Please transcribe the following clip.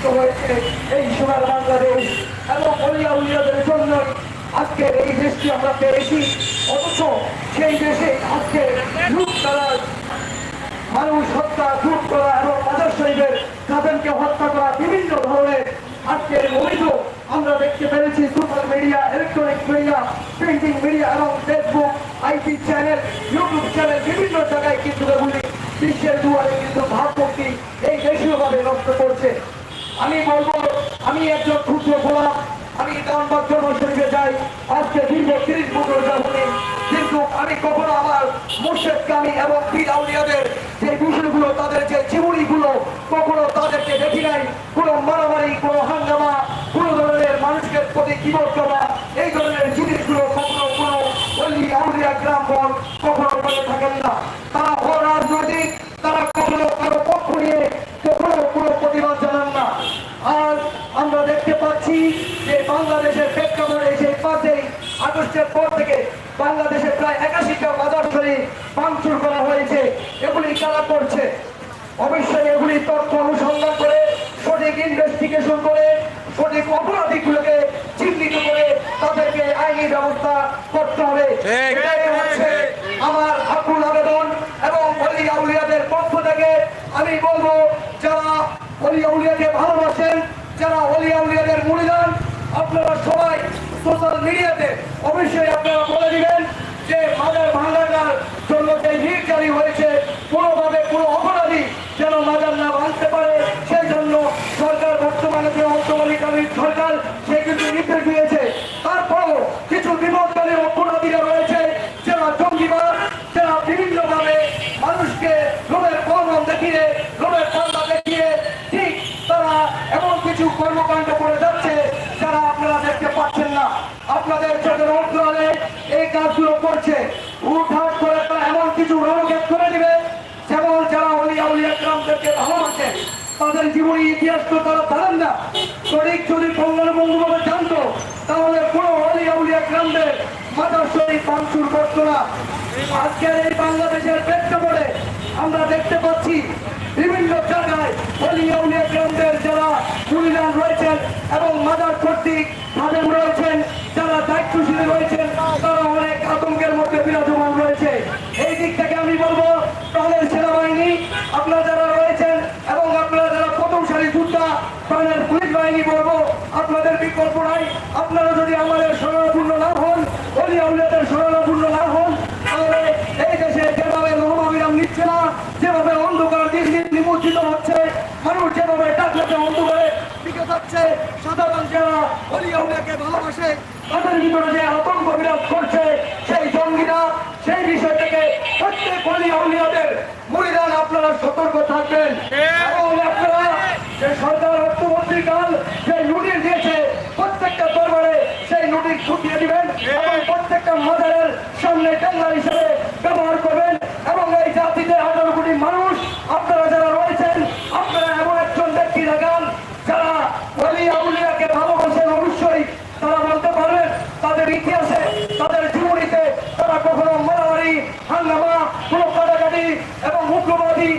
রূপান্তরিত হয়েছে এই সোনার বাংলাদেশ এবং অলিয়া উলিয়াদের জন্যই আজকের এই দেশটি আমরা পেয়েছি। অথচ সেই দেশে আজকে লুট তারা মানুষ হত্যা, লুট করা এবং মাদার শরীফের কাদেরকে হত্যা করা বিভিন্ন ধরনের আজকের অভিযোগ আমরা দেখতে পেরেছি। Social media electronic media printing media এবং Facebook IP channel YouTube channel বিভিন্ন জায়গায় কিন্তু এগুলি বিশ্বের দুয়ারে কিন্তু ভাবমূর্তি এই দেশীয়ভাবে নষ্ট করছে। আমি বলব, আমি একজন ক্ষুদ্র গোলাপ আমি দানবাদ শরীফে যাই। আজকে দীর্ঘ তিরিশ বছর যাবনি কিন্তু আমি কখনো আমার মুর্শেদ কামি এবং পীর আউলিয়াদের যে বিষয়গুলো, তাদের যে জীবনীগুলো কখনো তাদেরকে দেখি নাই। কোনো মারামারি, কোনো হাঙ্গামা, কোনো ধরনের মানুষকে প্রতি কিবর করা এই ধরনের জিনিসগুলো কখনো কোনো অলি আউলিয়া গ্রাম বল কখনো করে থাকেন না। তারা অরাজনৈতিক তারা কখনো কারও পক্ষ নিয়ে কখনো কোনো প্রতিবাদ জানান না আর আমরা দেখতে পাচ্ছি যে বাংলাদেশের প্রেক্ষাপটে সেই পাঁচই আগস্টের পর থেকে বাংলাদেশে প্রায় একাশিটা বাজার শরীর ভাঙচুর করা হয়েছে। এগুলি কারা করছে? অবশ্যই এগুলি তথ্য অনুসন্ধান করে সঠিক ইনভেস্টিগেশন করে সঠিক অপরাধীগুলোকে চিহ্নিত করে তাদেরকে আইনি ব্যবস্থা করতে হবে। এটাই হচ্ছে আমার আকুল আবেদন এবং অলি আউলিয়াদের পক্ষ থেকে আমি বলব যারা অলি আউলিয়াকে ভালোবাসেন যারা অলি আউলিয়াদের মূল্যান আপনারা সোশ্যাল মিডিয়াতে অবশ্যই আপনারা বলে দিবেন যে মাজার ভাঙার জন্য যে লিগ জারি হয়েছে কোনোভাবে কোনো অপরাধী যেন মাজার না ভাঙতে পারে সেই জন্য সরকার বর্তমানে যে অন্তর্বর্তীকালীন সরকার সে কিন্তু নির্দেশ দিয়েছে তারপরও কিছু বিপদকারী অপরাধীরা রয়েছে যারা জঙ্গিবাদ যারা বিভিন্নভাবে মানুষকে লোভের কর্মম দেখিয়ে লোভের পাল্লা দেখিয়ে ঠিক তারা এমন কিছু কর্মকাণ্ড করে যাচ্ছে যারা আপনারা দেখতে পাচ্ছেন না আপনাদের চোখের অন্তরালে এই কাজগুলো করছে। উঠাট করে তারা এমন কিছু রণক্ষেপ করে দিবে, যেমন যারা অলিয়া উলিয়া গ্রামদেরকে ভালোবাসে, তাদের জীবনী ইতিহাস তো তারা জানেন না। সঠিক যদি বঙ্গবন্ধুভাবে জানতো, তাহলে কোনো অলিয়া উলিয়া গ্রামদের মাদার শরীর ভাঙচুর করতো না। আজকের এই বাংলাদেশের প্রেক্ষাপটে আমরা দেখতে পাচ্ছি বিভিন্ন জায়গায় অলিয়া উলিয়া গ্রামদের যারা মুলিদান রয়েছেন এবং মাদার কর্তৃক খাদেম রয়েছেন যারা দায়িত্বশীল রয়েছেন, তারা অনেক আতঙ্কের মধ্যে বিরাজমান রয়েছে। এই দিক থেকে আমি বলব প্রাণের সেনাবাহিনী, আপনারা যারা রয়েছেন এবং আপনারা যারা প্রথম সারি যোদ্ধা প্রাণের পুলিশ বাহিনী বলব, আপনাদের বিকল্প নাই। আপনারা যদি আমাদের শরণাপূর্ণ না হন, অলি আউলিয়াদের শরণাপূর্ণ না হন, তাহলে এই দেশে যেভাবে রহমাবিরাম নিচ্ছে না, যেভাবে অন্ধকার দিন দিন নিমজ্জিত হচ্ছে, মানুষ যেভাবে ডাকলাতে অন্ধকারে যাচ্ছে সাধারণ যারা অলি আউলিয়াকে ভালোবাসে, তাদের ভিতরে যে আতঙ্ক বিরাজ করছে, সেই জঙ্গিরা, সেই বিষয় থেকে প্রত্যেক অলি আউলিয়াদের মরিদান আপনারা সতর্ক থাকবেন। এবং আপনারা যে সরকার অর্থমন্ত্রীকাল যে নোটিশ দিয়েছে, প্রত্যেকটা দরবারে সেই নোটিশ ছুটিয়ে দিবেন এবং প্রত্যেকটা মাজারের সামনে টেন্ডার হিসেবে ব্যবহার যাকে ভালোবাসেন অবশ্যই। তারা বলতে পারবেন তাদের ইতিহাসে, তাদের জীবনীতে তারা কখনো মারামারি, হাঙ্গামা, কোনো কাটাকাটি এবং উগ্রবাদী